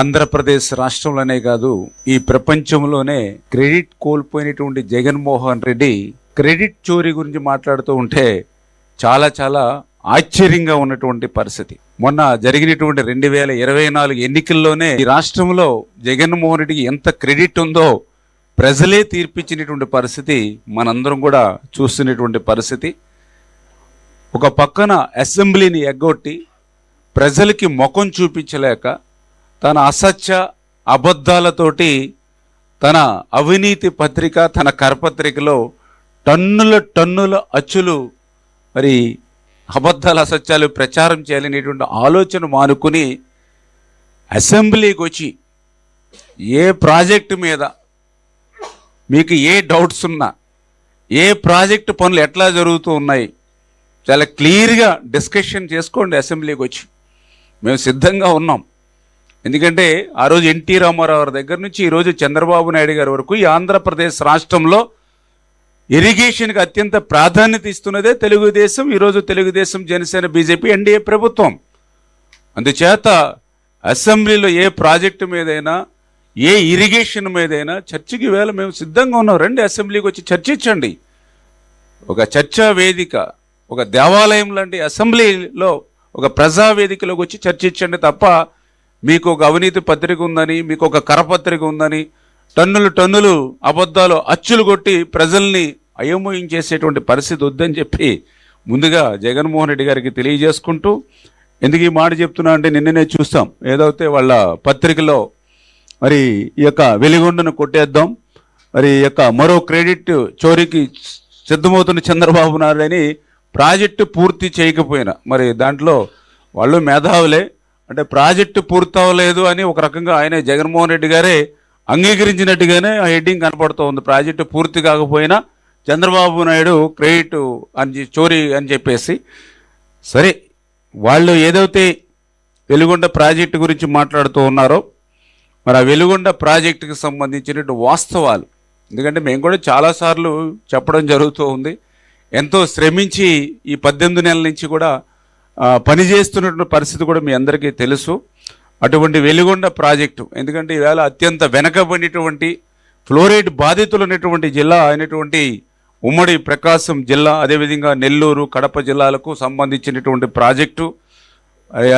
ఆంధ్రప్రదేశ్ రాష్ట్రంలోనే కాదు ఈ ప్రపంచంలోనే క్రెడిట్ కోల్పోయినటువంటి జగన్మోహన్ రెడ్డి క్రెడిట్ చోరీ గురించి మాట్లాడుతూ ఉంటే చాలా చాలా ఆశ్చర్యంగా ఉన్నటువంటి పరిస్థితి. మొన్న జరిగినటువంటి రెండు వేల ఇరవై నాలుగు ఎన్నికల్లోనే ఈ రాష్ట్రంలో జగన్మోహన్ రెడ్డికి ఎంత క్రెడిట్ ఉందో ప్రజలే తీర్పిచ్చినటువంటి పరిస్థితి మనందరం కూడా చూస్తున్నటువంటి పరిస్థితి. ఒక పక్కన అసెంబ్లీని ఎగ్గొట్టి ప్రజలకి ముఖం చూపించలేక తన అసత్య అబద్ధాలతోటి తన అవినీతి పత్రిక తన కరపత్రికలో టన్నుల టన్నుల అచ్చులు మరి అబద్ధాల అసత్యాలు ప్రచారం చేయాలనేటువంటి ఆలోచన మానుకుని అసెంబ్లీకి వచ్చి ఏ ప్రాజెక్టు మీద మీకు ఏ డౌట్స్ ఉన్నా ఏ ప్రాజెక్టు పనులు ఎట్లా జరుగుతూ ఉన్నాయి చాలా క్లియర్గా డిస్కషన్ చేసుకోండి అసెంబ్లీకి వచ్చి మేము సిద్ధంగా ఉన్నాం. ఎందుకంటే ఆ రోజు ఎన్టీ రామారావు గారి దగ్గర నుంచి ఈరోజు చంద్రబాబు నాయుడు గారి వరకు ఈ ఆంధ్రప్రదేశ్ రాష్ట్రంలో ఇరిగేషన్కి అత్యంత ప్రాధాన్యత ఇస్తున్నదే తెలుగుదేశం ఈరోజు తెలుగుదేశం జనసేన బీజేపీ ఎన్డీఏ ప్రభుత్వం. అందుచేత అసెంబ్లీలో ఏ ప్రాజెక్టు మీదైనా ఏ ఇరిగేషన్ మీదైనా చర్చకి వేళ మేము సిద్ధంగా ఉన్నాం. రండి అసెంబ్లీకి వచ్చి చర్చించండి. ఒక చర్చా వేదిక ఒక దేవాలయం లాంటి అసెంబ్లీలో ఒక ప్రజా వేదికలోకి వచ్చి చర్చించండి తప్ప మీకు ఒక అవినీతి పత్రిక ఉందని మీకు ఒక కరపత్రిక ఉందని టన్నులు టన్నులు అబద్ధాలు అచ్చులు కొట్టి ప్రజల్ని అయోమయం చేసేటువంటి పరిస్థితి వద్దని చెప్పి ముందుగా జగన్మోహన్ రెడ్డి గారికి తెలియజేసుకుంటూ ఎందుకు ఈ మాట చెప్తున్నా అంటే నిన్ననే చూస్తాం. ఏదైతే వాళ్ళ పత్రికలో మరి ఈ యొక్క వెలిగొండను కొట్టేద్దాం మరి ఈ యొక్క మరో క్రెడిట్ చోరీకి సిద్ధమవుతున్న చంద్రబాబు నాయుడు అని ప్రాజెక్టు పూర్తి చేయకపోయినా మరి దాంట్లో వాళ్ళు మేధావులే అంటే ప్రాజెక్టు పూర్తవలేదు అని ఒక రకంగా ఆయన జగన్మోహన్ రెడ్డి గారే అంగీకరించినట్టుగానే ఆ హెడ్డింగ్ కనపడుతూ ఉంది. ప్రాజెక్టు పూర్తి కాకపోయినా చంద్రబాబు నాయుడు క్రెడిట్ అని చోరీ అని చెప్పేసి. సరే వాళ్ళు ఏదైతే వెలుగొండ ప్రాజెక్టు గురించి మాట్లాడుతూ ఉన్నారో మరి ఆ వెలుగొండ ప్రాజెక్టుకి సంబంధించినటువంటి వాస్తవాలు. ఎందుకంటే మేము కూడా చాలాసార్లు చెప్పడం జరుగుతూ ఉంది. ఎంతో శ్రమించి ఈ పద్దెనిమిది నెలల నుంచి కూడా పనిచేస్తున్నటువంటి పరిస్థితి కూడా మీ అందరికీ తెలుసు. అటువంటి వెలుగొండ ప్రాజెక్టు ఎందుకంటే ఈవేళ అత్యంత వెనకబడినటువంటి ఫ్లోరైడ్ బాధితులు ఉన్నటువంటి జిల్లా అయినటువంటి ఉమ్మడి ప్రకాశం జిల్లా అదేవిధంగా నెల్లూరు కడప జిల్లాలకు సంబంధించినటువంటి ప్రాజెక్టు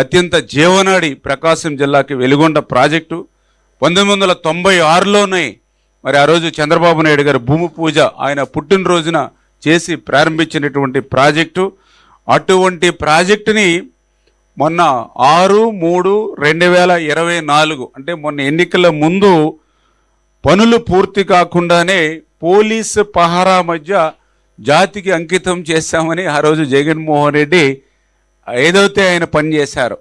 అత్యంత జీవనాడి ప్రకాశం జిల్లాకి వెలుగొండ ప్రాజెక్టు. పంతొమ్మిది వందల తొంభై ఆరులోనే మరి ఆ రోజు చంద్రబాబు నాయుడు గారి భూమి పూజ ఆయన పుట్టినరోజున చేసి ప్రారంభించినటువంటి ప్రాజెక్టు. అటువంటి ప్రాజెక్టుని మొన్న ఆరు మూడు రెండు వేల ఇరవై నాలుగు అంటే మొన్న ఎన్నికల ముందు పనులు పూర్తి కాకుండానే పోలీసు పహారా మధ్య జాతికి అంకితం చేశామని ఆ రోజు జగన్మోహన్ రెడ్డి ఏదైతే ఆయన పనిచేశారు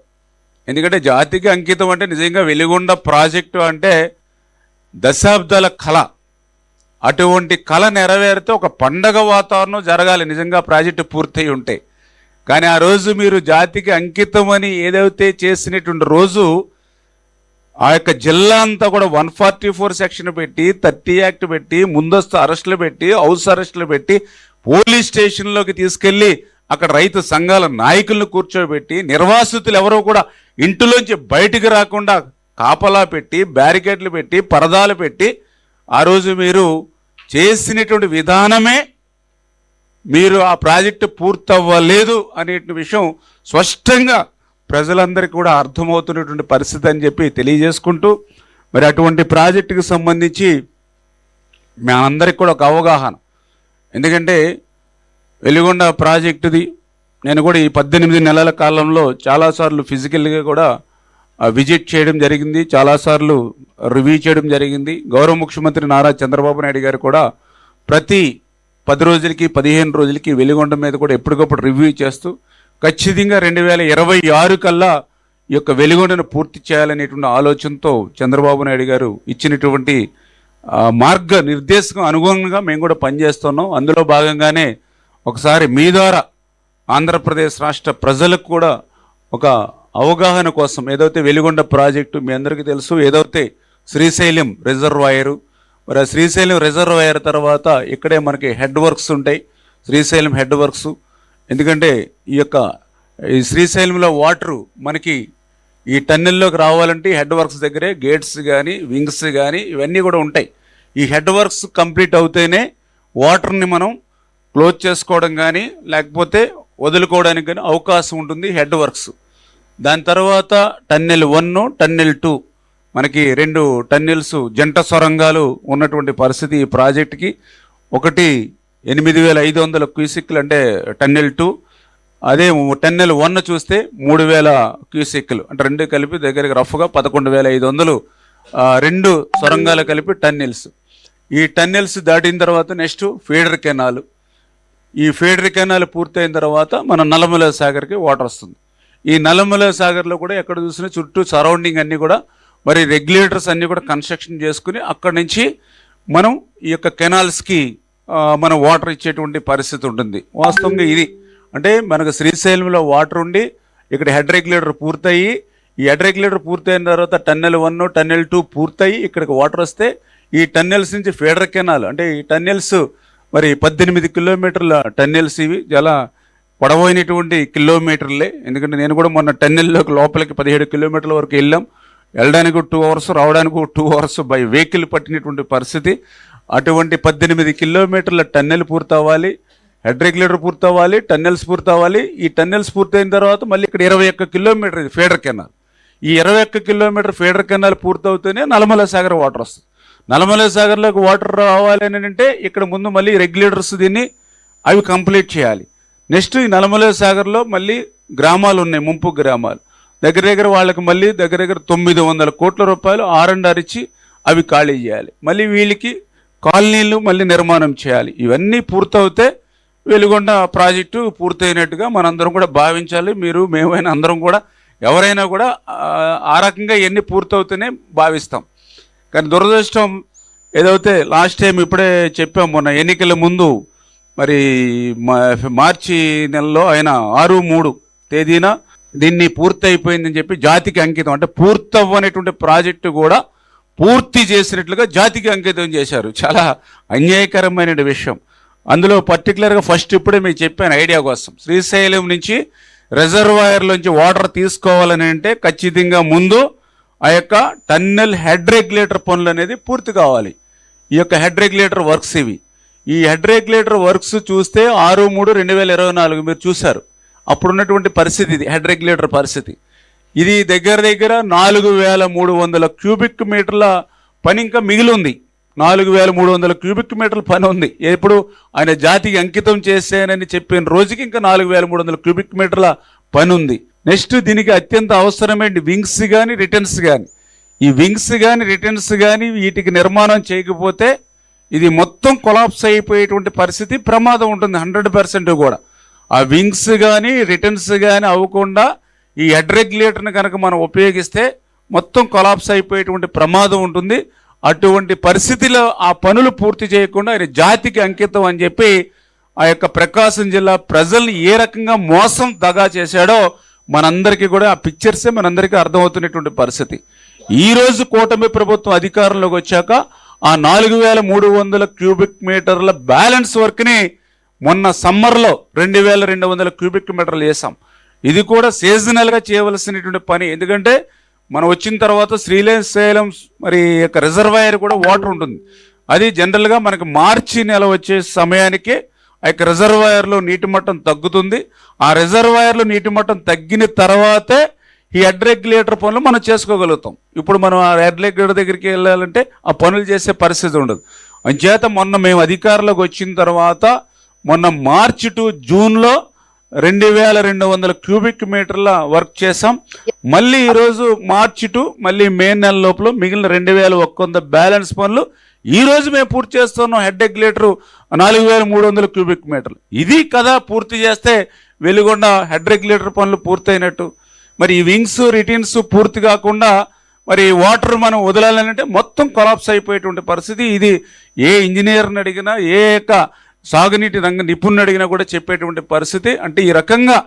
ఎందుకంటే జాతికి అంకితం అంటే నిజంగా వెలిగొండ ప్రాజెక్టు అంటే దశాబ్దాల కళ. అటువంటి కళ నెరవేరితే ఒక పండగ వాతావరణం జరగాలి. నిజంగా ప్రాజెక్టు పూర్తయి ఉంటే. కానీ ఆ రోజు మీరు జాతికి అంకితం అని ఏదైతే చేసినటువంటి రోజు ఆ యొక్క జిల్లా అంతా కూడా వన్ ఫార్టీ ఫోర్ సెక్షన్ పెట్టి థర్టీ యాక్ట్ పెట్టి ముందస్తు అరెస్టులు పెట్టి హౌస్ అరెస్టులు పెట్టి పోలీస్ స్టేషన్లోకి తీసుకెళ్ళి అక్కడ రైతు సంఘాల నాయకులను కూర్చోబెట్టి నిర్వాసితులు ఎవరో కూడా ఇంటిలోంచి బయటికి రాకుండా కాపలా పెట్టి బ్యారికేడ్లు పెట్టి పరదాలు పెట్టి ఆ రోజు మీరు చేసినటువంటి విధానమే మీరు ఆ ప్రాజెక్టు పూర్తవ్వలేదు అనే విషయం స్పష్టంగా ప్రజలందరికీ కూడా అర్థమవుతున్నటువంటి పరిస్థితి అని చెప్పి తెలియజేసుకుంటూ మరి అటువంటి ప్రాజెక్టుకి సంబంధించి మనందరికి కూడా ఒక అవగాహన. ఎందుకంటే వెలిగొండ ప్రాజెక్టుది నేను కూడా ఈ పద్దెనిమిది నెలల కాలంలో చాలాసార్లు ఫిజికల్గా కూడా విజిట్ చేయడం జరిగింది. చాలాసార్లు రివ్యూ చేయడం జరిగింది. గౌరవ ముఖ్యమంత్రి నారా చంద్రబాబు నాయుడు గారు కూడా ప్రతి పది రోజులకి పదిహేను రోజులకి వెలిగొండ మీద కూడా ఎప్పటికప్పుడు రివ్యూ చేస్తూ ఖచ్చితంగా రెండు వేల ఇరవై ఆరు కల్లా ఈ యొక్క వెలిగొండను పూర్తి చేయాలనేటువంటి ఆలోచనతో చంద్రబాబు నాయుడు గారు ఇచ్చినటువంటి మార్గ నిర్దేశకం అనుగుణంగా మేము కూడా పనిచేస్తున్నాం. అందులో భాగంగానే ఒకసారి మీ ద్వారా ఆంధ్రప్రదేశ్ రాష్ట్ర ప్రజలకు కూడా ఒక అవగాహన కోసం ఏదైతే వెలిగొండ ప్రాజెక్టు మీ అందరికీ తెలుసు ఏదైతే శ్రీశైలం రిజర్వాయరు మరి ఆ శ్రీశైలం రిజర్వాయర్ తర్వాత ఇక్కడే మనకి హెడ్ వర్క్స్ ఉంటాయి. శ్రీశైలం హెడ్ వర్క్స్ ఎందుకంటే ఈ యొక్క ఈ శ్రీశైలంలో వాటరు మనకి ఈ టన్నెల్లోకి రావాలంటే హెడ్ వర్క్స్ దగ్గరే గేట్స్ కానీ వింగ్స్ కానీ ఇవన్నీ కూడా ఉంటాయి. ఈ హెడ్ వర్క్స్ కంప్లీట్ అవుతేనే వాటర్ని మనం క్లోజ్ చేసుకోవడం కానీ లేకపోతే వదులుకోవడానికి కానీ అవకాశం ఉంటుంది హెడ్ వర్క్స్ దాని తర్వాత టన్నెల్ వన్ టన్నెల్ టూ మనకి రెండు టన్నెల్స్ జంట సొరంగాలు ఉన్నటువంటి పరిస్థితి ఈ ప్రాజెక్ట్కి. ఒకటి ఎనిమిది వేల ఐదు వందల క్యూసిక్లు అంటే టన్నెల్ టూ. అదే టన్నెల్ వన్ చూస్తే మూడు వేల క్యూసిక్లు అంటే రెండు కలిపి దగ్గరికి రఫ్గా పదకొండు వేల ఐదు వందలు రెండు సొరంగాలు కలిపి టన్నెల్స్. ఈ టన్నెల్స్ దాటిన తర్వాత నెక్స్ట్ ఫీడర్ కెనాల్. ఈ ఫీడర్ కెనాల్ పూర్తయిన తర్వాత మన నల్లమల సాగర్కి వాటర్ వస్తుంది. ఈ నల్లమల సాగర్లో కూడా ఎక్కడ చూసినా చుట్టూ సరౌండింగ్ అన్నీ కూడా మరి రెగ్యులేటర్స్ అన్నీ కూడా కన్స్ట్రక్షన్ చేసుకుని అక్కడి నుంచి మనం ఈ యొక్క కెనాల్స్కి మనం వాటర్ ఇచ్చేటువంటి పరిస్థితి ఉంటుంది. వాస్తవంగా ఇది అంటే మనకు శ్రీశైలంలో వాటర్ ఉండి ఇక్కడ హెడ్ రెగ్యులేటర్ పూర్తయి ఈ హెడ్ రెగ్యులేటర్ పూర్తయిన తర్వాత టన్నెల్ వన్ టన్నెల్ టూ పూర్తయి ఇక్కడికి వాటర్ వస్తే ఈ టన్నెల్స్ నుంచి ఫీడర్ కెనాల్ అంటే ఈ టన్నెల్స్ మరి పద్దెనిమిది కిలోమీటర్ల టన్నెల్స్ ఇవి. చాలా పొడవైనటువంటి కిలోమీటర్లే. ఎందుకంటే నేను కూడా మొన్న టన్నెల్లోకి లోపలికి పదిహేడు కిలోమీటర్ల వరకు వెళ్ళాం. వెళ్ళడానికి టూ అవర్స్ రావడానికి టూ అవర్స్ బై వెహికల్ పట్టినటువంటి పరిస్థితి. అటువంటి పద్దెనిమిది కిలోమీటర్ల టన్నెల్ పూర్తవ్వాలి. హెడ్ రెగ్యులేటర్ పూర్తవ్వాలి టన్నెల్స్ పూర్తవ్వాలి. ఈ టన్నెల్స్ పూర్తయిన తర్వాత మళ్ళీ ఇక్కడ ఇరవై ఒక్క కిలోమీటర్ ఇది ఫీడర్ కెనాల్. ఈ ఇరవై ఒక్క కిలోమీటర్ ఫీడర్ కెనాల్ పూర్తవుతూనే నలమల సాగర్ వాటర్ వస్తుంది. నలమల సాగర్లోకి వాటర్ రావాలి అని అంటే ఇక్కడ ముందు మళ్ళీ రెగ్యులేటర్స్ దీన్ని అవి కంప్లీట్ చేయాలి. నెక్స్ట్ ఈ నలమల సాగర్లో మళ్ళీ గ్రామాలు ఉన్నాయి ముంపు గ్రామాలు. దగ్గర దగ్గర వాళ్ళకి మళ్ళీ దగ్గర దగ్గర తొమ్మిది వందల కోట్ల రూపాయలు ఆర్ ఇచ్చి అవి ఖాళీ చేయాలి. మళ్ళీ వీళ్ళకి కాలనీలు మళ్ళీ నిర్మాణం చేయాలి. ఇవన్నీ పూర్తవుతే వెలుగొండ ప్రాజెక్టు పూర్తయినట్టుగా మనందరం కూడా భావించాలి. మీరు మేమైనా అందరం కూడా ఎవరైనా కూడా ఆ, రకంగా ఎన్ని పూర్తవుతూనే భావిస్తాం. కానీ దురదృష్టం ఏదైతే లాస్ట్ టైం ఇప్పుడే చెప్పాం మొన్న ఎన్నికల ముందు మరి మార్చి నెలలో ఆయన ఆరు మూడు తేదీన దీన్ని పూర్తి అయిపోయిందని చెప్పి జాతికి అంకితం. అంటే పూర్తవ్వనేటువంటి ప్రాజెక్టు కూడా పూర్తి చేసినట్లుగా జాతికి అంకితం చేశారు. చాలా అన్యాయకరమైన విషయం. అందులో పర్టికులర్గా ఫస్ట్ ఇప్పుడే మీకు చెప్పాను ఐడియా కోసం. శ్రీశైలం నుంచి రిజర్వాయర్లోంచి వాటర్ తీసుకోవాలని అంటే ఖచ్చితంగా ముందు ఆ యొక్క టన్నెల్ హెడ్ రెగ్యులేటర్ పనులు అనేది పూర్తి కావాలి. ఈ యొక్క హెడ్ రెగ్యులేటర్ వర్క్స్ ఇవి. ఈ హెడ్ రెగ్యులేటర్ వర్క్స్ చూస్తే ఆరు మూడు రెండు వేల ఇరవై నాలుగు మీరు చూశారు. అప్పుడున్నటువంటి పరిస్థితి ఇది హెడ్ రెగ్యులేటర్ పరిస్థితి. ఇది దగ్గర దగ్గర నాలుగు వేల మూడు వందల క్యూబిక్ మీటర్ల పని ఇంకా మిగిలి ఉంది నాలుగు వేల మూడు వందల క్యూబిక్ మీటర్ల పని ఉంది. ఎప్పుడు ఆయన జాతికి అంకితం చేశానని చెప్పిన రోజుకి ఇంకా నాలుగు వేల మూడు వందల క్యూబిక్ మీటర్ల పని ఉంది. నెక్స్ట్ దీనికి అత్యంత అవసరమైన వింగ్స్ కానీ రిటర్న్స్ కానీ ఈ వింగ్స్ కానీ రిటర్న్స్ కానీ వీటికి నిర్మాణం చేయకపోతే ఇది మొత్తం కొలాప్స్ అయిపోయేటువంటి పరిస్థితి ప్రమాదం ఉంటుంది హండ్రెడ్ పర్సెంట్ కూడా. ఆ వింగ్స్ కానీ రిటర్న్స్ కానీ అవ్వకుండా ఈ హెడ్ రెగ్యులేటర్ని కనుక మనం ఉపయోగిస్తే మొత్తం కొలాప్స్ అయిపోయేటువంటి ప్రమాదం ఉంటుంది. అటువంటి పరిస్థితిలో ఆ పనులు పూర్తి చేయకుండా ఆయన జాతికి అంకితం అని చెప్పి ఆ యొక్క ప్రకాశం జిల్లా ప్రజల్ని ఏ రకంగా మోసం దగా చేశాడో మనందరికీ కూడా ఆ పిక్చర్సే మనందరికీ అర్థమవుతున్నటువంటి పరిస్థితి. ఈరోజు కూటమి ప్రభుత్వం అధికారంలోకి వచ్చాక ఆ నాలుగు వేల మూడు వందల క్యూబిక్ మీటర్ల బ్యాలెన్స్ వర్క్ని మొన్న సమ్మర్లో రెండు వేల రెండు వందల క్యూబిక్ మీటర్లు వేసాం ఇది కూడా సీజనల్గా చేయవలసినటువంటి పని. ఎందుకంటే మనం వచ్చిన తర్వాత శ్రీశైలం మరి యొక్క రిజర్వాయర్ కూడా వాటర్ ఉంటుంది. అది జనరల్గా మనకి మార్చి నెల వచ్చే సమయానికి ఆ యొక్క రిజర్వాయర్లో నీటి మట్టం తగ్గుతుంది. ఆ రిజర్వాయర్లో నీటి మట్టం తగ్గిన తర్వాతే ఈ హెడ్ రెగ్యులేటర్ పనులు మనం చేసుకోగలుగుతాం. ఇప్పుడు మనం ఆ హెడ్ రెగ్యులేటర్ దగ్గరికి వెళ్ళాలంటే ఆ పనులు చేసే పరిస్థితి ఉండదు. అంచేత మొన్న మేము అధికారంలోకి వచ్చిన తర్వాత మొన్న మార్చి టు జూన్లో రెండు వేల రెండు వందల క్యూబిక్ మీటర్ల వర్క్ చేసాం మళ్ళీ ఈరోజు మార్చి టు మళ్ళీ మే నెల లోపల మిగిలిన రెండు వేల ఒక్క వంద బ్యాలెన్స్ పనులు ఈ రోజు మేము పూర్తి చేస్తున్నాం. హెడ్ రెగ్యులేటర్ నాలుగు వేల మూడు వందల క్యూబిక్ మీటర్లు. ఇది కదా పూర్తి చేస్తే వెలుగొండ హెడ్ రెగ్యులేటర్ పనులు పూర్తయినట్టు. మరి ఈ వింగ్స్ రిటీన్స్ పూర్తి కాకుండా మరి వాటర్ మనం వదలాలంటే మొత్తం కొలాప్స్ అయిపోయేటువంటి పరిస్థితి. ఇది ఏ ఇంజనీర్ని అడిగినా ఏ యొక్క సాగునీటి రంగ నిపుణుని అడిగినా కూడా చెప్పేటువంటి పరిస్థితి అంటే ఈ రకంగా